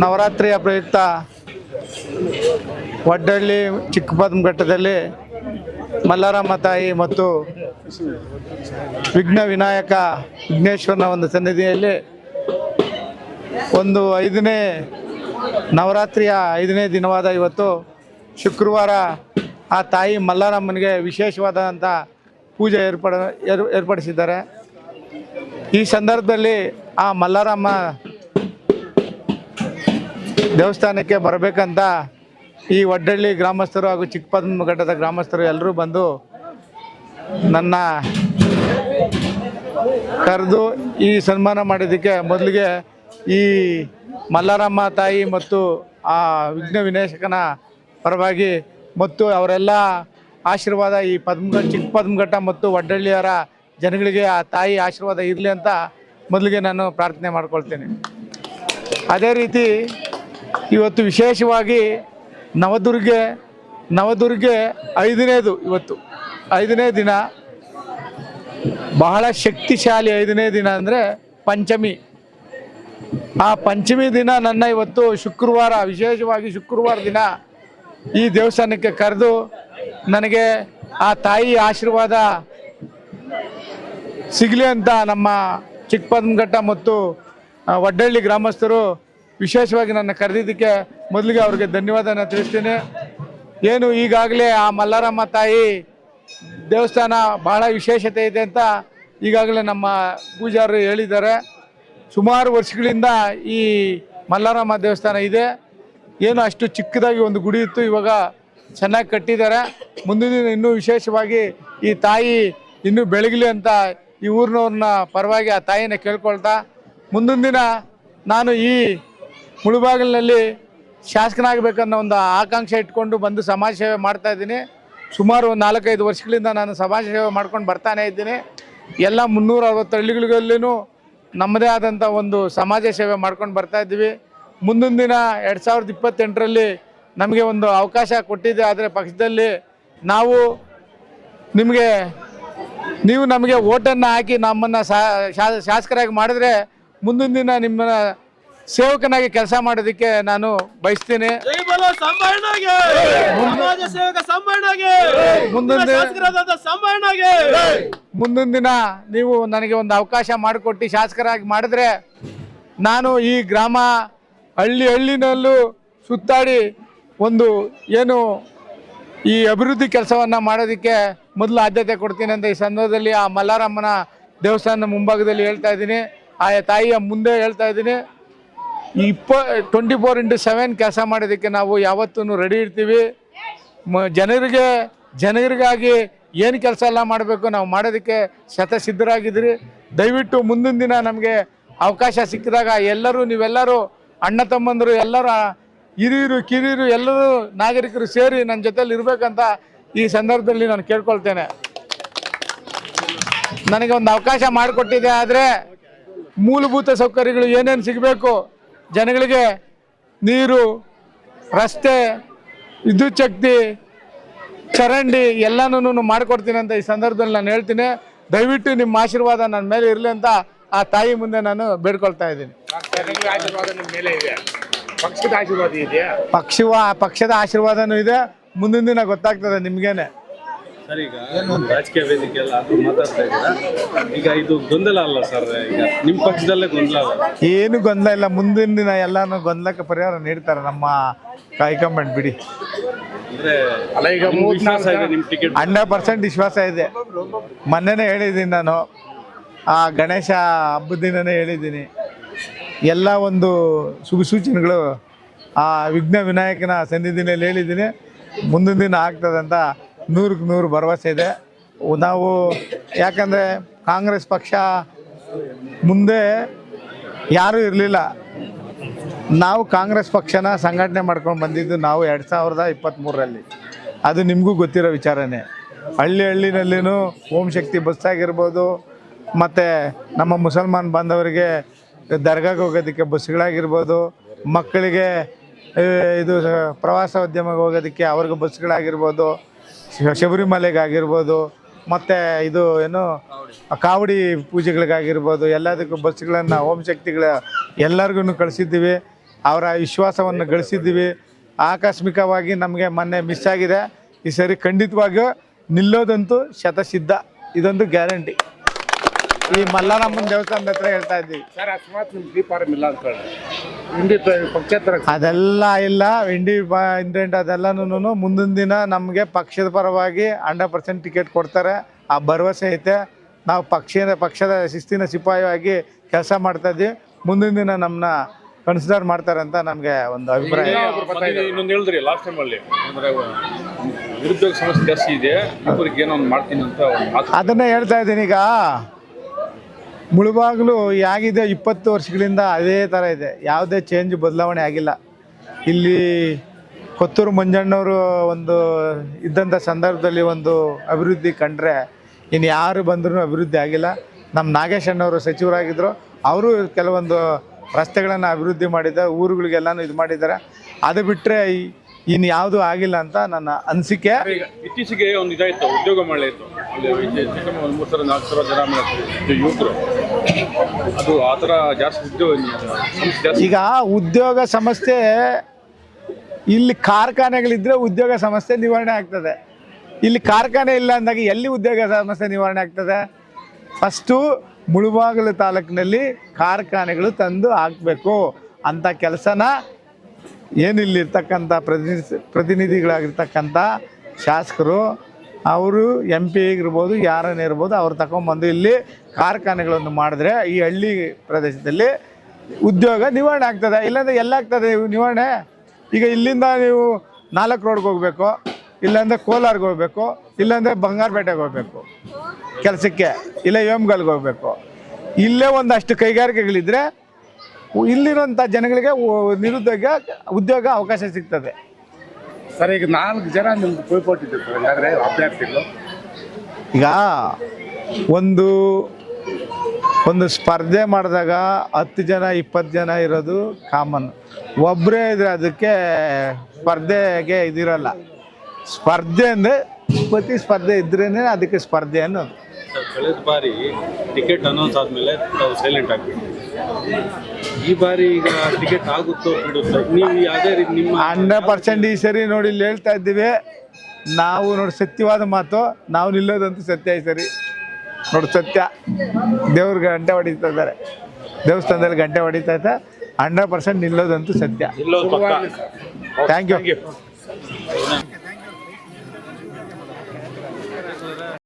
ನವರಾತ್ರಿಯ ಪ್ರಯುಕ್ತ ವಡ್ಡಳ್ಳಿ ಚಿಕ್ಕಪದ್ಮಘಟ್ಟದಲ್ಲಿ ಮಲ್ಲಾರಮ್ಮ ತಾಯಿ ಮತ್ತು ವಿಘ್ನ ವಿನಾಯಕ ವಿಘ್ನೇಶ್ವರನ ಒಂದು ಸನ್ನಿಧಿಯಲ್ಲಿ ಒಂದು ಐದನೇ ನವರಾತ್ರಿಯ ಐದನೇ ದಿನವಾದ ಇವತ್ತು ಶುಕ್ರವಾರ ಆ ತಾಯಿ ಮಲ್ಲಾರಮ್ಮನಿಗೆ ವಿಶೇಷವಾದಂಥ ಪೂಜೆ ಏರ್ಪಡ ಏರ್ ಏರ್ಪಡಿಸಿದ್ದಾರೆ. ಈ ಸಂದರ್ಭದಲ್ಲಿ ಆ ಮಲ್ಲಾರಮ್ಮ ದೇವಸ್ಥಾನಕ್ಕೆ ಬರಬೇಕಂತ ಈ ಒಡ್ಡಳ್ಳಿ ಗ್ರಾಮಸ್ಥರು ಹಾಗೂ ಚಿಕ್ಕಪದ್ಮಘಟ್ಟದ ಗ್ರಾಮಸ್ಥರು ಎಲ್ಲರೂ ಬಂದು ನನ್ನ ಕರೆದು ಈ ಸನ್ಮಾನ ಮಾಡಿದ್ದಕ್ಕೆ ಮೊದಲಿಗೆ ಈ ಮಲ್ಲಾರಮ್ಮ ತಾಯಿ ಮತ್ತು ಆ ವಿಘ್ನ ವಿನಾಶಕನ ಪರವಾಗಿ ಮತ್ತು ಅವರೆಲ್ಲ ಆಶೀರ್ವಾದ ಈ ಪದ್ಮಘಟ್ಟ ಮತ್ತು ಒಡ್ಡಳ್ಳಿಯವರ ಜನಗಳಿಗೆ ಆ ತಾಯಿ ಆಶೀರ್ವಾದ ಇರಲಿ ಅಂತ ಮೊದಲಿಗೆ ನಾನು ಪ್ರಾರ್ಥನೆ ಮಾಡ್ಕೊಳ್ತೇನೆ. ಅದೇ ರೀತಿ ಇವತ್ತು ವಿಶೇಷವಾಗಿ ನವದುರ್ಗೆ ನವದುರ್ಗೆ ಐದನೇದು ಇವತ್ತು. ಐದನೇ ದಿನ ಬಹಳ ಶಕ್ತಿಶಾಲಿ ಐದನೇ ದಿನ ಅಂದರೆ ಪಂಚಮಿ. ಆ ಪಂಚಮಿ ದಿನ ನನ್ನ ಇವತ್ತು ಶುಕ್ರವಾರ, ವಿಶೇಷವಾಗಿ ಶುಕ್ರವಾರ ದಿನ ಈ ದೇವಸ್ಥಾನಕ್ಕೆ ಕರೆದು ನನಗೆ ಆ ತಾಯಿ ಆಶೀರ್ವಾದ ಸಿಗಲಿ ಅಂತ ನಮ್ಮ ಚಿಕ್ಕಪದ್ಮಘಟ್ಟ ಮತ್ತು ವಡ್ಡಳ್ಳಿ ಗ್ರಾಮಸ್ಥರು ವಿಶೇಷವಾಗಿ ನನ್ನ ಕರೆದಿದ್ದಕ್ಕೆ ಮೊದಲಿಗೆ ಅವ್ರಿಗೆ ಧನ್ಯವಾದನ ತಿಳಿಸ್ತೀನಿ. ಏನು ಈಗಾಗಲೇ ಆ ಮಲ್ಲಾರಮ್ಮ ತಾಯಿ ದೇವಸ್ಥಾನ ಬಹಳ ವಿಶೇಷತೆ ಇದೆ ಅಂತ ಈಗಾಗಲೇ ನಮ್ಮ ಪೂಜಾರರು ಹೇಳಿದ್ದಾರೆ. ಸುಮಾರು ವರ್ಷಗಳಿಂದ ಈ ಮಲ್ಲಾರಮ್ಮ ದೇವಸ್ಥಾನ ಇದೆ. ಏನು ಅಷ್ಟು ಚಿಕ್ಕದಾಗಿ ಒಂದು ಗುಡಿ ಇತ್ತು, ಇವಾಗ ಚೆನ್ನಾಗಿ ಕಟ್ಟಿದ್ದಾರೆ. ಮುಂದಿನ ದಿನ ಇನ್ನೂ ವಿಶೇಷವಾಗಿ ಈ ತಾಯಿ ಇನ್ನೂ ಬೆಳಗಲಿ ಅಂತ ಈ ಊರಿನವ್ರನ್ನ ಪರವಾಗಿ ಆ ತಾಯಿನ ಕೇಳ್ಕೊಳ್ತಾ, ಮುಂದಿನ ದಿನ ನಾನು ಈ ಮುಳುಬಾಗಿಲಿನಲ್ಲಿ ಶಾಸಕನಾಗಬೇಕನ್ನೋ ಒಂದು ಆಕಾಂಕ್ಷೆ ಇಟ್ಕೊಂಡು ಬಂದು ಸಮಾಜ ಸೇವೆ ಮಾಡ್ತಾ ಇದ್ದೀನಿ. ಸುಮಾರು ನಾಲ್ಕೈದು ವರ್ಷಗಳಿಂದ ನಾನು ಸಮಾಜ ಸೇವೆ ಮಾಡ್ಕೊಂಡು ಬರ್ತಾನೆ ಇದ್ದೀನಿ. ಎಲ್ಲ ಮುನ್ನೂರ ಅರವತ್ತು ಹಳ್ಳಿಗಳಲ್ಲೂ ನಮ್ಮದೇ ಆದಂಥ ಒಂದು ಸಮಾಜ ಸೇವೆ ಮಾಡ್ಕೊಂಡು ಬರ್ತಾ ಇದ್ದೀವಿ. ಮುಂದಿನ ದಿನ ಎರಡು ಸಾವಿರದ ಇಪ್ಪತ್ತೆಂಟರಲ್ಲಿ ನಮಗೆ ಒಂದು ಅವಕಾಶ ಕೊಟ್ಟಿದೆ. ಆದರೆ ಪಕ್ಷದಲ್ಲಿ ನಾವು ನಿಮಗೆ, ನೀವು ನಮಗೆ ಓಟನ್ನು ಹಾಕಿ ನಮ್ಮನ್ನು ಶಾಸಕರಾಗಿ ಮಾಡಿದ್ರೆ ಮುಂದಿನ ದಿನ ನಿಮ್ಮನ್ನ ಸೇವಕನಾಗಿ ಕೆಲಸ ಮಾಡೋದಕ್ಕೆ ನಾನು ಬಯಸ್ತೀನಿ. ಮುಂದಿನ ದಿನ- ನೀವು ನನಗೆ ಒಂದು ಅವಕಾಶ ಮಾಡಿಕೊಟ್ಟು ಶಾಸಕರಾಗಿ ಮಾಡಿದ್ರೆ ನಾನು ಈ ಗ್ರಾಮ ಹಳ್ಳಿ ಹಳ್ಳಿನಲ್ಲೂ ಸುತ್ತಾಡಿ ಒಂದು ಏನು ಈ ಅಭಿವೃದ್ಧಿ ಕೆಲಸವನ್ನು ಮಾಡೋದಕ್ಕೆ ಮೊದಲು ಆದ್ಯತೆ ಕೊಡ್ತೀನಿ ಅಂತ ಈ ಸಂದರ್ಭದಲ್ಲಿ ಆ ಮಲ್ಲಾರಮ್ಮನ ದೇವಸ್ಥಾನದ ಮುಂಭಾಗದಲ್ಲಿ ಹೇಳ್ತಾ ಇದ್ದೀನಿ. ಆ ತಾಯಿಯ ಮುಂದೆ ಹೇಳ್ತಾ ಇದ್ದೀನಿ. ಇಪ್ಪ ಟ್ವೆಂಟಿ ಫೋರ್ ಇಂಟು ಸೆವೆನ್ ಕೆಲಸ ಮಾಡೋದಕ್ಕೆ ನಾವು ಯಾವತ್ತೂ ರೆಡಿ ಇರ್ತೀವಿ. ಮ, ಜನರಿಗೆ, ಜನರಿಗಾಗಿ ಏನು ಕೆಲಸ ಎಲ್ಲ ಮಾಡಬೇಕು ನಾವು ಮಾಡೋದಕ್ಕೆ ಶತಸಿದ್ಧರಾಗಿದ್ದೀರಿ. ದಯವಿಟ್ಟು ಮುಂದಿನ ದಿನ ನಮಗೆ ಅವಕಾಶ ಸಿಕ್ಕಿದಾಗ ಎಲ್ಲರೂ ನೀವೆಲ್ಲರೂ ಅಣ್ಣ ತಮ್ಮಂದರು ಎಲ್ಲರೂ, ಹಿರಿಯರು, ಕಿರಿಯರು ಎಲ್ಲರೂ ನಾಗರಿಕರು ಸೇರಿ ನನ್ನ ಜೊತೆಲಿ ಇರಬೇಕಂತ ಈ ಸಂದರ್ಭದಲ್ಲಿ ನಾನು ಕೇಳ್ಕೊಳ್ತೇನೆ. ನನಗೆ ಒಂದು ಅವಕಾಶ ಮಾಡಿಕೊಟ್ಟಿದೆ, ಆದರೆ ಮೂಲಭೂತ ಸೌಕರ್ಯಗಳು ಏನೇನು ಸಿಗಬೇಕು ಜನಗಳಿಗೆ ನೀರು ರಸ್ತೆ ವಿದ್ಯುತ್ ಶಕ್ತಿ ಚರಂಡಿ ಎಲ್ಲನೂ ಮಾಡಿಕೊಡ್ತೀನಿ ಅಂತ ಈ ಸಂದರ್ಭದಲ್ಲಿ ನಾನು ಹೇಳ್ತೀನಿ. ದಯವಿಟ್ಟು ನಿಮ್ಮ ಆಶೀರ್ವಾದ ನನ್ನ ಮೇಲೆ ಇರಲಿ ಅಂತ ಆ ತಾಯಿ ಮುಂದೆ ನಾನು ಬೇಡ್ಕೊಳ್ತಾ ಇದ್ದೀನಿ. ಪಕ್ಷದ ಆಶೀರ್ವಾದ ಪಕ್ಷವ ಪಕ್ಷದ ಆಶೀರ್ವಾದನೂ ಇದೆ. ಮುಂದಿನ ದಿನ ಗೊತ್ತಾಗ್ತದೆ ನಿಮ್ಗೇನೆ. ಸರ್ ಈಗ ರಾಜಕೀಯ ವೇದಿಕೆ ಎಲ್ಲ ಅದು ಮಾತಾಡ್ತಾ ಇದ್ದೀರಾ? ಈಗ ಇದು ಗೊಂದಲ ಅಲ್ಲ ಸರ್ ಈಗ ನಿಮ್ಮ ಪಕ್ಷದಲ್ಲೇ ಗೊಂದಲ ಅಲ್ಲ? ಏನು ಗೊಂದಲ ಇಲ್ಲ. ಮುಂದಿನ ದಿನ ಎಲ್ಲಾನು ಗೊಂದಲಕ್ಕೆ ಪರಿಹಾರ ನೀಡ್ತಾರೆ ನಮ್ಮ ಹೈಕಮಾಂಡ್ ಬಿಡಿ. ಅಂದ್ರೆ ಅಲ್ಲ ಈಗ ನಿಮ್ಗೆ ವಿಶ್ವಾಸ ಇದೆ ನಿಮ್ಮ ಟಿಕೆಟ್ ಹಂಡ್ರೆಡ್ ಪರ್ಸೆಂಟ್ ವಿಶ್ವಾಸ ಇದೆ. ಮೊನ್ನೆನೇ ಹೇಳಿದ್ದೀನಿ ನಾನು. ಆ ಗಣೇಶ ಹಬ್ಬದ ದಿನನೇ ಹೇಳಿದ್ದೀನಿ. ಎಲ್ಲ ಒಂದು ಶುಭ ಸೂಚನೆಗಳು ಆ ವಿಘ್ನ ವಿನಾಯಕನ ಸನ್ನಿಧಿನಲ್ಲಿ ಹೇಳಿದ್ದೀನಿ. ಮುಂದಿನ ದಿನ ಆಗ್ತದಂತ ಅಂತ ನೂರಕ್ಕೆ ನೂರು ಭರವಸೆ ಇದೆ. ನಾವು ಯಾಕಂದರೆ ಕಾಂಗ್ರೆಸ್ ಪಕ್ಷ ಮುಂದೆ ಯಾರೂ ಇರಲಿಲ್ಲ. ನಾವು ಕಾಂಗ್ರೆಸ್ ಪಕ್ಷನ ಸಂಘಟನೆ ಮಾಡ್ಕೊಂಡು ಬಂದಿದ್ದು ನಾವು ಎರಡು ಸಾವಿರದ ಇಪ್ಪತ್ತ್ಮೂರರಲ್ಲಿ ಅದು ನಿಮಗೂ ಗೊತ್ತಿರೋ ವಿಚಾರನೇ. ಹಳ್ಳಿ ಹಳ್ಳಿನಲ್ಲಿನೂ ಓಂ ಶಕ್ತಿ ಬಸ್ ಆಗಿರ್ಬೋದು, ಮತ್ತು ನಮ್ಮ ಮುಸಲ್ಮಾನ್ ಬಾಂಧವರಿಗೆ ದರ್ಗಾಗೆ ಹೋಗೋದಕ್ಕೆ ಬಸ್ಗಳಾಗಿರ್ಬೋದು, ಮಕ್ಕಳಿಗೆ ಇದು ಪ್ರವಾಸೋದ್ಯಮಕ್ಕೆ ಹೋಗೋದಕ್ಕೆ ಅವ್ರಿಗೆ ಬಸ್ಗಳಾಗಿರ್ಬೋದು ಶಬರಿಮಲೆಗಾಗಿರ್ಬೋದು, ಮತ್ತು ಇದು ಏನು, ಕಾವಡಿ ಪೂಜೆಗಳಿಗಾಗಿರ್ಬೋದು, ಎಲ್ಲದಕ್ಕೂ ಬಸ್ಗಳನ್ನು ಓಂ ಶಕ್ತಿಗಳ ಎಲ್ಲರಿಗೂ ಕಳಿಸಿದ್ದೀವಿ. ಅವರ ವಿಶ್ವಾಸವನ್ನು ಗಳಿಸಿದ್ದೀವಿ. ಆಕಸ್ಮಿಕವಾಗಿ ನಮಗೆ ಮೊನ್ನೆ ಮಿಸ್ ಆಗಿದೆ. ಈ ಸರಿ ಖಂಡಿತವಾಗಿಯೂ ನಿಲ್ಲೋದಂತೂ ಶತಸಿದ್ಧ. ಇದೊಂದು ಗ್ಯಾರಂಟಿ. ಈ ಮಲ್ಲಾರಮ್ಮನ ದೇವಸ್ಥಾನದ ಹತ್ರ ಹೇಳ್ತಾ ಇದ್ದೀವಿ. ಸರ್, ಅಕಸ್ಮಾತ್ ನಿಮ್ಗೆ ದೀಪಾರಂ ಇಲ್ಲ ಅಂತ ಅದೆಲ್ಲ ಇಲ್ಲ. ಇಂಡಿ ಬಾ ಇಂಡೆಂಟ್ ಅದೆಲ್ಲನೂ ಮುಂದಿನ ದಿನ ನಮಗೆ ಪಕ್ಷದ ಪರವಾಗಿ ಹಂಡ್ರೆಡ್ ಪರ್ಸೆಂಟ್ ಟಿಕೆಟ್ ಕೊಡ್ತಾರೆ. ಆ ಭರವಸೆ ಐತೆ. ನಾವು ಪಕ್ಷದ ಪಕ್ಷದ ಶಿಸ್ತಿನ ಸಿಪಾಯಿಯಾಗಿ ಕೆಲಸ ಮಾಡ್ತಾ ಇದ್ವಿ ಮುಂದಿನ ದಿನ ನಮ್ಮನ್ನ ಕನ್ಸಿಡರ್ ಮಾಡ್ತಾರೆ ಅಂತ ನಮಗೆ ಒಂದು ಅಭಿಪ್ರಾಯ. ಇನ್ನೊಂದು ಹೇಳಿದ್ರಿ ಲಾಸ್ಟ್ ನಿರುದ್ಯೋಗ ಸಮಸ್ಯೆ ಜಾಸ್ತಿ ಇದೆ. ಏನೋ ಒಂದು ಮಾಡ್ತೀನಿ ಅಂತ ಒಂದು ಅದನ್ನೇ ಹೇಳ್ತಾ ಇದ್ದೀನಿ ಈಗ. ಮುಳುಬಾಗ್ಲು ಹೇಗಿದೆ ಇಪ್ಪತ್ತು ವರ್ಷಗಳಿಂದ ಅದೇ ಥರ ಇದೆ. ಯಾವುದೇ ಚೇಂಜ್ ಬದಲಾವಣೆ ಆಗಿಲ್ಲ. ಇಲ್ಲಿ ಕೊತ್ತೂರು ಮಂಜಣ್ಣವರು ಒಂದು ಇದ್ದಂಥ ಸಂದರ್ಭದಲ್ಲಿ ಒಂದು ಅಭಿವೃದ್ಧಿ ಕಂಡ್ರೆ ಇನ್ನು ಯಾರು ಬಂದರೂ ಅಭಿವೃದ್ಧಿ ಆಗಿಲ್ಲ. ನಮ್ಮ ನಾಗೇಶ್ ಅಣ್ಣವರು ಸಚಿವರಾಗಿದ್ದರು ಅವರು ಕೆಲವೊಂದು ರಸ್ತೆಗಳನ್ನು ಅಭಿವೃದ್ಧಿ ಮಾಡಿದ್ದಾರೆ ಊರುಗಳಿಗೆಲ್ಲನೂ ಇದು ಮಾಡಿದ್ದಾರೆ. ಅದು ಬಿಟ್ಟರೆ ಇನ್ನು ಯಾವುದೂ ಆಗಿಲ್ಲ ಅಂತ ನನ್ನ ಅನಿಸಿಕೆ. ಇತ್ತೀಚೆಗೆ ಒಂದು ಇದಾಯಿತು, ಉದ್ಯೋಗ ಮಳೆ ಇತ್ತು ಅಲ್ಲಿ ಹೆಚ್ಚು ಮೂರು ಸಾವಿರ ನಾಲ್ಕು ಸಾವಿರ ಅದು ಆ ಜಾಸ್ತಿ ಉದ್ಯೋಗ ಈಗ ಉದ್ಯೋಗ ಸಮಸ್ಯೆ, ಇಲ್ಲಿ ಕಾರ್ಖಾನೆಗಳಿದ್ರೆ ಉದ್ಯೋಗ ಸಮಸ್ಯೆ ನಿವಾರಣೆ ಆಗ್ತದೆ. ಇಲ್ಲಿ ಕಾರ್ಖಾನೆ ಇಲ್ಲ ಅಂದಾಗ ಎಲ್ಲಿ ಉದ್ಯೋಗ ಸಮಸ್ಯೆ ನಿವಾರಣೆ ಆಗ್ತದೆ? ಫಸ್ಟು ಮುಳುಬಾಗಿಲು ತಾಲೂಕಿನಲ್ಲಿ ಕಾರ್ಖಾನೆಗಳು ತಂದು ಹಾಕಬೇಕು ಅಂತ ಕೆಲಸನ ಏನಿಲ್ಲಿರ್ತಕ್ಕಂಥ ಪ್ರತಿನಿಧಿ, ಪ್ರತಿನಿಧಿಗಳಾಗಿರ್ತಕ್ಕಂಥ ಶಾಸಕರು ಅವರು ಎಂ ಪಿ ಇರ್ಬೋದು ಯಾರನ್ನ ಇರ್ಬೋದು, ಅವ್ರು ತಗೊಂಬಂದು ಇಲ್ಲಿ ಕಾರ್ಖಾನೆಗಳನ್ನು ಮಾಡಿದ್ರೆ ಈ ಹಳ್ಳಿ ಪ್ರದೇಶದಲ್ಲಿ ಉದ್ಯೋಗ ನಿವಾರಣೆ ಆಗ್ತದೆ. ಇಲ್ಲಾಂದ್ರೆ ಎಲ್ಲಾಗ್ತದೆ ನಿವಾರಣೆ? ಈಗ ಇಲ್ಲಿಂದ ನೀವು ನಾಲ್ಕು ರೋಡ್ಗೆ ಹೋಗಬೇಕು, ಇಲ್ಲಾಂದರೆ ಕೋಲಾರ್ಗೆ ಹೋಗಬೇಕು, ಇಲ್ಲಾಂದರೆ ಬಂಗಾರಪೇಟೆಗೆ ಹೋಗಬೇಕು ಕೆಲಸಕ್ಕೆ, ಇಲ್ಲ ಯೋಮ್ಗಲ್ಗೆ ಹೋಗಬೇಕು. ಇಲ್ಲೇ ಒಂದಷ್ಟು ಕೈಗಾರಿಕೆಗಳಿದ್ರೆ ಇಲ್ಲಿರುವಂಥ ಜನಗಳಿಗೆ ನಿರುದ್ಯೋಗ, ಉದ್ಯೋಗ ಅವಕಾಶ ಸಿಗ್ತದೆ. ಸರ್, ಈಗ ನಾಲ್ಕು ಜನ ನಿಮ್ಗೆ ಪೈಪೋಟಿದ್ರು ಸರ್ ಹಂಗಾದ್ರೆ ಅಭ್ಯರ್ಥಿಗಳು. ಈಗ ಒಂದು ಒಂದು ಸ್ಪರ್ಧೆ ಮಾಡಿದಾಗ ಹತ್ತು ಜನ, ಇಪ್ಪತ್ತು ಜನ ಇರೋದು ಕಾಮನ್ ಒಬ್ಬರೇ ಇದ್ರೆ ಅದಕ್ಕೆ ಸ್ಪರ್ಧೆಗೆ ಇದಿರಲ್ಲ. ಸ್ಪರ್ಧೆ ಅಂದರೆ, ಪ್ರತಿ ಸ್ಪರ್ಧೆ ಇದ್ರೇ ಅದಕ್ಕೆ ಸ್ಪರ್ಧೆ ಅನ್ನೋದು. ಕಳೆದ ಬಾರಿ ಟಿಕೆಟ್ ಅನೌನ್ಸ್ ಆದಮೇಲೆ ನಾವು ಸೈಲೆಂಟ್ ಆಗಿಬಿಟ್ಟು ಈ ಬಾರಿ ಈಗ ಟಿಕೆಟ್ ಆಗುತ್ತೋ ಬಿಡುತ್ತೋ ನೀವು ಯಾವುದೇ ರೀತಿ ನಿಮ್ಮ ಹಂಡ್ರೆಡ್ ಪರ್ಸೆಂಟ್ ಈ ಸರಿ ನೋಡಿ ಇಲ್ಲಿ ಹೇಳ್ತಾ ಇದ್ದೀವಿ. ನಾವು ನೋಡಿ ಸತ್ಯವಾದ ಮಾತು ನಾವು ನಿಲ್ಲೋದಂತೂ ಸತ್ಯ ಈ ಸರಿ. ನೋಡಿ ಸತ್ಯ. ದೇವ್ರಿಗೆ ಗಂಟೆ ಹೊಡಿತಾ ಇದ್ದಾರೆ. ದೇವಸ್ಥಾನದಲ್ಲಿ ಗಂಟೆ ಹೊಡಿತಾ ಇದ್ದ ಹಂಡ್ರೆಡ್ ಪರ್ಸೆಂಟ್ ನಿಲ್ಲೋದಂತೂ ಸತ್ಯ. Thank you